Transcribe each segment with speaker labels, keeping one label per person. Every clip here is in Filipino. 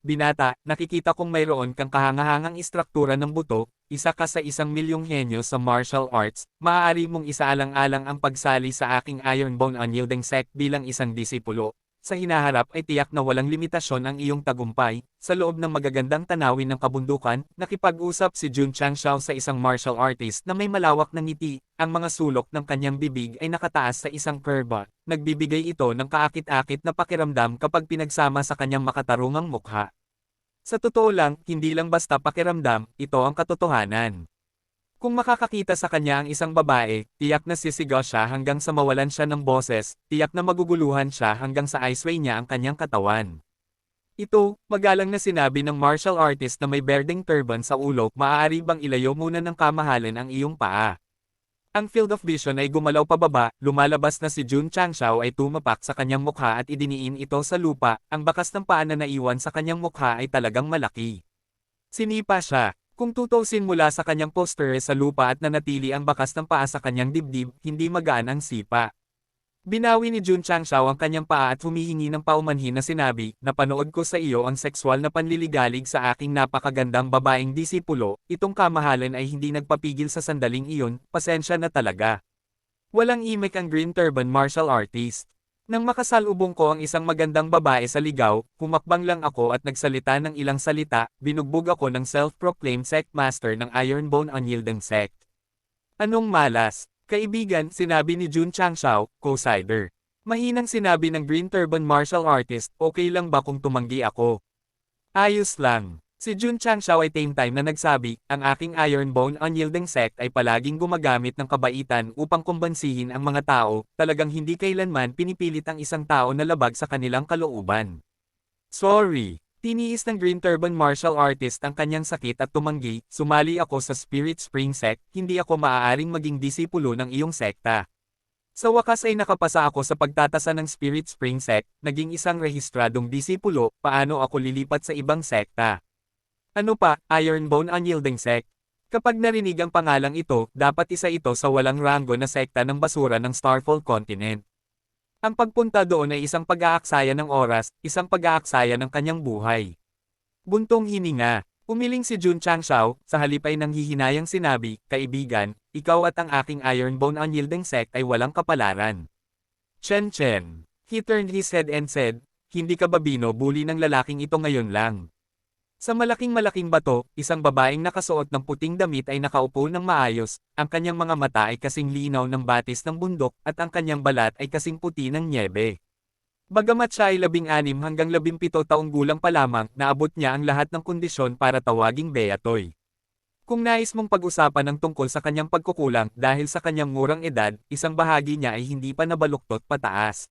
Speaker 1: binata, nakikita kong mayroon kang kahangahangang istruktura ng buto, isa ka sa isang milyong henyo sa martial arts, maaari mong isaalang-alang ang pagsali sa aking Ironbone Unyielding Sect bilang isang disipulo. Sa hinaharap ay tiyak na walang limitasyon ang iyong tagumpay, sa loob ng magagandang tanawin ng kabundukan, nakipag-usap si Jun Changshao sa isang martial artist na may malawak na ngiti, ang mga sulok ng kanyang bibig ay nakataas sa isang curve. Nagbibigay ito ng kaakit-akit na pakiramdam kapag pinagsama sa kanyang makatarungang mukha. Sa totoo lang, hindi lang basta pakiramdam, ito ang katotohanan. Kung makakakita sa kanya ang isang babae, tiyak na sisigaw siya hanggang sa mawalan siya ng boses, tiyak na maguguluhan siya hanggang sa iceway niya ang kanyang katawan. Ito, magalang na sinabi ng martial artist na may berdeng turban sa ulo, maaari bang ilayo muna ng kamahalan ang iyong paa. Ang field of vision ay gumalaw pababa, lumalabas na si Jun Changshao ay tumapak sa kanyang mukha at idiniin ito sa lupa, ang bakas ng paa na naiwan sa kanyang mukha ay talagang malaki. Sinipa siya, kung tutusin mula sa kanyang poster sa lupa at nanatili ang bakas ng paa sa kanyang dibdib, hindi magaan ang sipa. Binawi ni Jun Changshao ang kanyang paa at humihingi ng paumanhin na sinabi, napanood ko sa iyo ang sexual na panliligalig sa aking napakagandang babaeng disipulo, itong kamahalan ay hindi nagpapigil sa sandaling iyon, pasensya na talaga. Walang imik ang Green Turban martial artist. Nang makasalubong ko ang isang magandang babae sa ligaw, humakbang lang ako at nagsalita ng ilang salita, binugbog ako ng self-proclaimed sect master ng Ironbone Unyielding Sect. Anong malas? Kaibigan, sinabi ni Jun Changshao, co-sider. Mahinang sinabi ng Green Turban martial artist, okay lang ba kung tumanggi ako? Ayos lang. Si Jun Changshao ay same time na nagsabi, ang aking Ironbone Unyielding Sect ay palaging gumagamit ng kabaitan upang kumbansihin ang mga tao, talagang hindi kailanman pinipilit ang isang tao na labag sa kanilang kalooban. Sorry. Tiniis ng Green Turban martial artist ang kanyang sakit at tumanggi, sumali ako sa Spirit Spring Sect, hindi ako maaaring maging disipulo ng iyong sekta. Sa wakas ay nakapasa ako sa pagtatasa ng Spirit Spring Sect, naging isang rehistradong disipulo, paano ako lilipat sa ibang sekta. Ano pa, Ironbone Unyielding Sect? Kapag narinig ang pangalang ito, dapat isa ito sa walang ranggo na sekta ng basura ng Starfall Continent. Ang pagpunta doon ay isang pag-aaksaya ng oras, isang pag-aaksaya ng kanyang buhay. Buntong hininga, umiling si Jun Changshao, sa halip ay nanghihinayang sinabi, kaibigan, ikaw at ang aking Ironbone Unyielding Sect ay walang kapalaran. Chen Chen. He turned his head and said, hindi ka ba binobuli ng lalaking ito ngayon lang? Sa malaking-malaking bato, isang babaeng nakasuot ng puting damit ay nakaupo ng maayos, ang kanyang mga mata ay kasing linaw ng batis ng bundok at ang kanyang balat ay kasing puti ng nyebe. Bagamat siya ay labing-anim hanggang labimpito taong gulang pa lamang, naabot niya ang lahat ng kondisyon para tawaging Beatoy. Kung nais mong pag-usapan ng tungkol sa kanyang pagkukulang dahil sa kanyang murang edad, isang bahagi niya ay hindi pa nabaluktot pataas.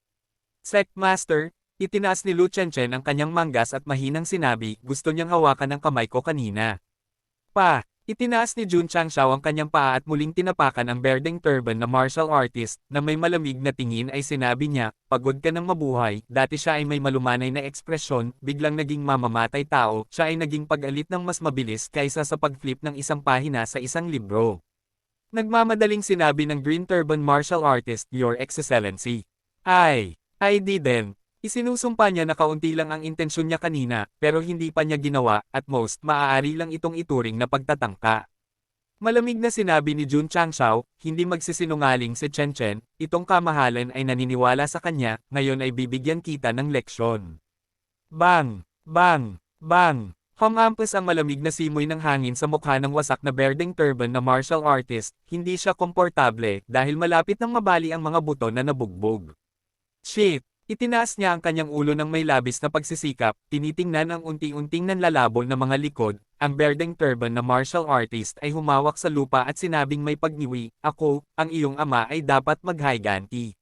Speaker 1: Sect Master, Itinaas ni Lu Chenchen ang kanyang manggas at mahinang sinabi, gusto niyang hawakan ang kamay ko kanina. Pa, itinaas ni Jun Changshao ang kanyang paa at muling tinapakan ang berdeng turban na martial artist, na may malamig na tingin ay sinabi niya, pagod ka ng mabuhay, dati siya ay may malumanay na ekspresyon, biglang naging mamamatay tao, siya ay naging pag-alit ng mas mabilis kaysa sa pag-flip ng isang pahina sa isang libro. Nagmamadaling sinabi ng Green Turban martial artist, Your Excellency. Ay, I didn't. Isinusumpa niya na kaunti lang ang intensyon niya kanina, pero hindi pa niya ginawa, at most, maaari lang itong ituring na pagtatangka. Malamig na sinabi ni Jun Changshao, hindi magsisinungaling si Chen Chen, itong kamahalan ay naniniwala sa kanya, ngayon ay bibigyan kita ng leksyon. Bang! Bang! Bang! Humampas ang malamig na simoy ng hangin sa mukha ng wasak na berdeng turban na martial artist, hindi siya komportable dahil malapit nang mabali ang mga buto na nabugbog. Shit! Itinaas niya ang kanyang ulo ng may labis na pagsisikap, tinitingnan ang unti-unting nanlalabo na mga likod, ang berdeng turban na martial artist ay humawak sa lupa at sinabing may pagniwi, ako, ang iyong ama ay dapat mag-higanti.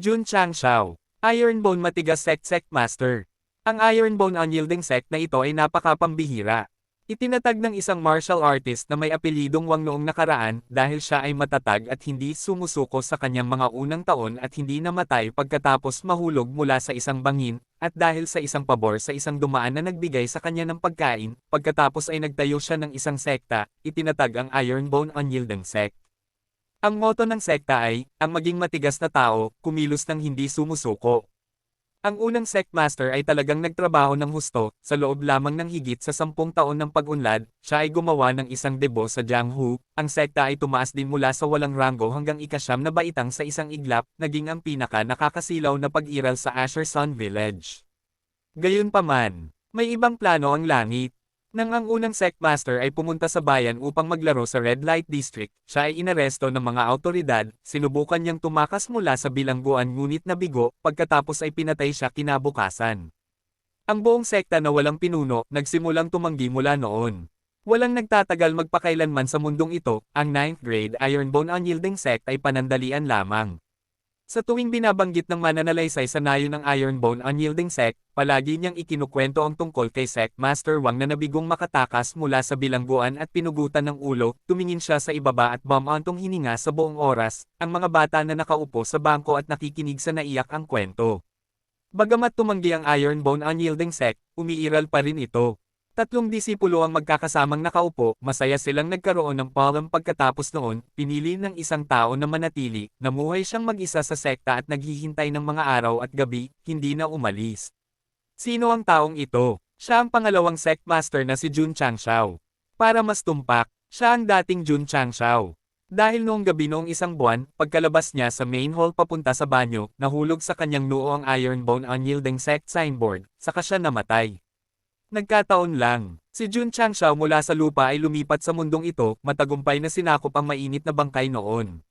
Speaker 1: Jun Changshao, Ironbone Matigas Sect Sect Master. Ang Ironbone Unyielding Sect na ito ay napakapambihira. Itinatag ng isang martial artist na may apelidong Wang noong nakaraan dahil siya ay matatag at hindi sumusuko sa kanyang mga unang taon at hindi namatay pagkatapos mahulog mula sa isang bangin, at dahil sa isang pabor sa isang dumaan na nagbigay sa kanya ng pagkain, pagkatapos ay nagtayo siya ng isang sekta, itinatag ang Ironbone Unyielding Sect. Ang motto ng sekta ay, ang maging matigas na tao, kumilos ng hindi sumusuko. Ang unang sect master ay talagang nagtrabaho ng husto, sa loob lamang ng higit sa sampung taon ng pag-unlad, siya ay gumawa ng isang debo sa Jianghu, ang sekta ay tumaas din mula sa walang ranggo hanggang ikasyam na baitang sa isang iglap, naging ang pinaka nakakasilaw na pag-iral sa Asher Sun Village. Gayunpaman, may ibang plano ang langit. Nang ang unang sect master ay pumunta sa bayan upang maglaro sa Red Light District, siya ay inaresto ng mga autoridad, sinubukan niyang tumakas mula sa bilangguan ngunit nabigo, pagkatapos ay pinatay siya kinabukasan. Ang buong sekta na walang pinuno, nagsimulang tumanggi mula noon. Walang nagtatagal magpakailanman sa mundong ito, ang 9th grade Ironbone Unyielding Sect ay panandalian lamang. Sa tuwing binabanggit ng mananalaysay sa nayo ng Ironbone Unyielding Sect, palagi niyang ikinukwento ang tungkol kay Sect Master Wang na nabigong makatakas mula sa bilangguan at pinugutan ng ulo, tumingin siya sa ibaba at bumantong hininga sa buong oras, ang mga bata na nakaupo sa bangko at nakikinig sa naiyak ang kwento. Bagamat tumanggi ang Ironbone Unyielding Sect, umiiral pa rin ito. Tatlong disipulo ang magkakasamang nakaupo, masaya silang nagkaroon ng palm pagkatapos noon, pinili ng isang tao na manatili, namuhay siyang mag-isa sa sekta at naghihintay ng mga araw at gabi, hindi na umalis. Sino ang taong ito? Siya ang pangalawang sect master na si Jun Changshao. Para mas tumpak, siya ang dating Jun Changshao. Dahil noong gabi noong isang buwan, pagkalabas niya sa main hall papunta sa banyo, nahulog sa kanyang noo ang Ironbone Unyielding Sect signboard, saka siya namatay. Nagkataon lang, si Jun Changshao mula sa lupa ay lumipat sa mundong ito, matagumpay na sinakop ang mainit na bangkay noon.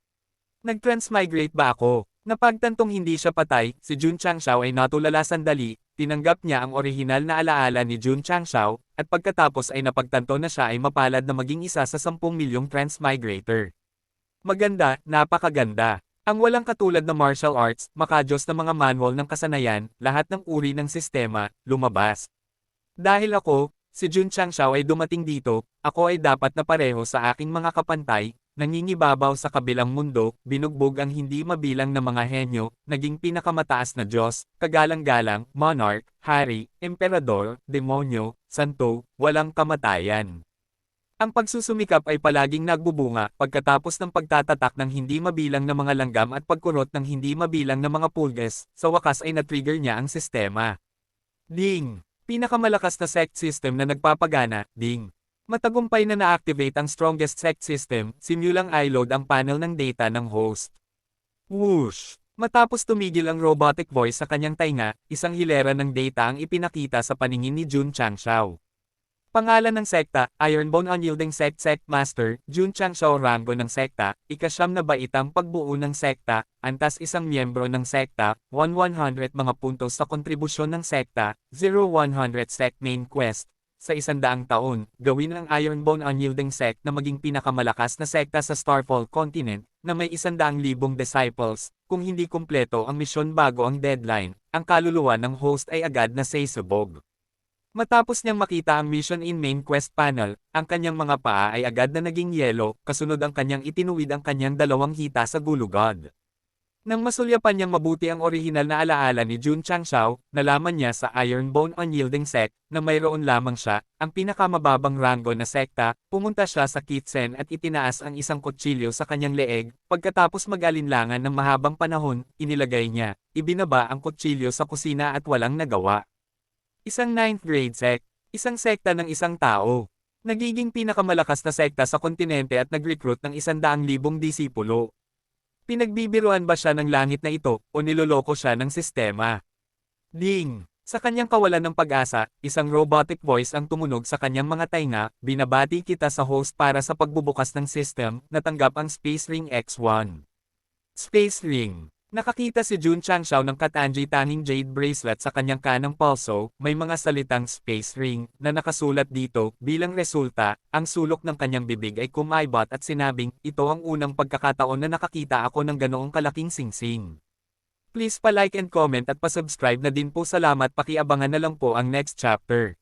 Speaker 1: Nag-transmigrate ba ako? Napagtantong hindi siya patay, si Jun Changshao ay natulala sandali, tinanggap niya ang orihinal na alaala ni Jun Changshao, at pagkatapos ay napagtanto na siya ay mapalad na maging isa sa 10 milyong transmigrator. Maganda, napakaganda. Ang walang katulad na martial arts, makajos na mga manual ng kasanayan, lahat ng uri ng sistema, lumabas. Dahil ako, si Jun Changshao ay dumating dito, ako ay dapat na pareho sa aking mga kapantay, nangingibabaw sa kabilang mundo, binugbog ang hindi mabilang na mga henyo, naging pinakamataas na Diyos, kagalang-galang, monarch, hari, emperador, demonyo, santo, walang kamatayan. Ang pagsusumikap ay palaging nagbubunga pagkatapos ng pagtatatak ng hindi mabilang na mga langgam at pagkurot ng hindi mabilang na mga pulges, sa wakas ay na-trigger niya ang sistema. Ding! Pinakamalakas na sect system na nagpapagana, ding. Matagumpay na na-activate ang strongest sect system, simulang i-load ang panel ng data ng host. Whoosh! Matapos tumigil ang robotic voice sa kanyang tainga, isang hilera ng data ang ipinakita sa paningin ni Jun Changshao. Pangalan ng sekta, Ironbone Unyielding Sect Sect Master, Jun Changshao rango ng sekta, ikasyam na baitang pagbuo ng sekta, antas isang miyembro ng sekta, 1-100 mga puntos sa kontribusyon ng sekta, 0-100 sect main quest. Sa isandaang taon, gawin ang Ironbone Unyielding Sect na maging pinakamalakas na sekta sa Starfall Continent, na may isandaang libong disciples, kung hindi kumpleto ang misyon bago ang deadline, ang kaluluwa ng host ay agad na saysabog. Matapos niyang makita ang mission in main quest panel, ang kanyang mga paa ay agad na naging yelo, kasunod ang kanyang itinuwid ang kanyang dalawang hita sa gulugod. Nang masulyapan niyang mabuti ang orihinal na alaala ni Jun Changshao, nalaman niya sa Ironbone Unyielding Sect, na mayroon lamang siya, ang pinakamababang rango na sekta, pumunta siya sa kitsen at itinaas ang isang kutsilyo sa kanyang leeg, pagkatapos mag-alinlangan ng mahabang panahon, inilagay niya, ibinaba ang kutsilyo sa kusina at walang nagawa. Isang 9th grade sect, isang sekta ng isang tao. Nagiging pinakamalakas na sekta sa kontinente at nag-recruit ng isandaang libong disipulo. Pinagbibiruan ba siya ng langit na ito, o niloloko siya ng sistema? Ding! Sa kanyang kawalan ng pag-asa, isang robotic voice ang tumunog sa kanyang mga tainga, binabati kita sa host para sa pagbubukas ng system, natanggap ang Space Ring X1. Space Ring Nakakita si Jun Changshao ng Katanji tanging jade bracelet sa kanyang kanang pulso, may mga salitang space ring na nakasulat dito, bilang resulta, ang sulok ng kanyang bibig ay kumaibot at sinabing, ito ang unang pagkakataon na nakakita ako ng ganoong kalaking singsing. Please pa-like and comment at pa-subscribe na din po salamat pakiabangan na lang po ang next chapter.